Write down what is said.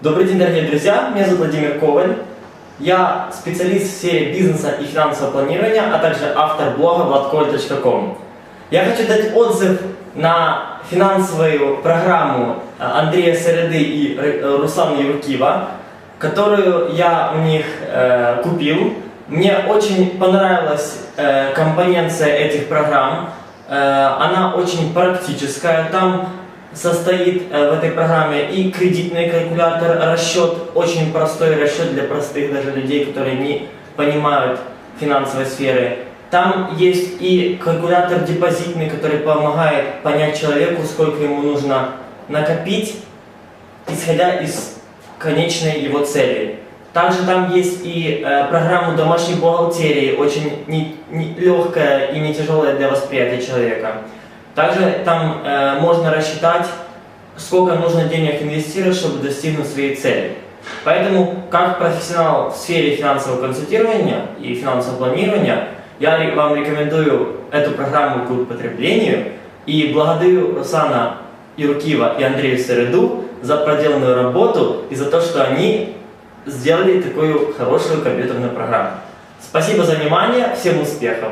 Добрый день, дорогие друзья. Меня зовут Владимир Коваль. Я специалист в сфере бизнеса и финансового планирования, а также автор блога vladkolь.com. Я хочу дать отзыв на финансовую программу э, Андрея Середы и Р- Руслана Юркива, которую я у них э, купил. Мне очень понравилась э, компоненция этих программ. Э, она очень практическая. Там состоит э, в этой программе и кредитный калькулятор, расчет, очень простой расчет для простых даже людей, которые не понимают финансовой сферы. Там есть и калькулятор депозитный, который помогает понять человеку, сколько ему нужно накопить, исходя из конечной его цели. Также там есть и э, программа домашней бухгалтерии, очень не, не- легкая и не тяжелая для восприятия человека. Также там э, можно рассчитать, сколько нужно денег инвестировать, чтобы достигнуть своей цели. Поэтому, как профессионал в сфере финансового консультирования и финансового планирования, я вам рекомендую эту программу к употреблению и благодарю Руслана Юркива и Андрея Середу за проделанную работу и за то, что они сделали такую хорошую компьютерную программу. Спасибо за внимание, всем успехов!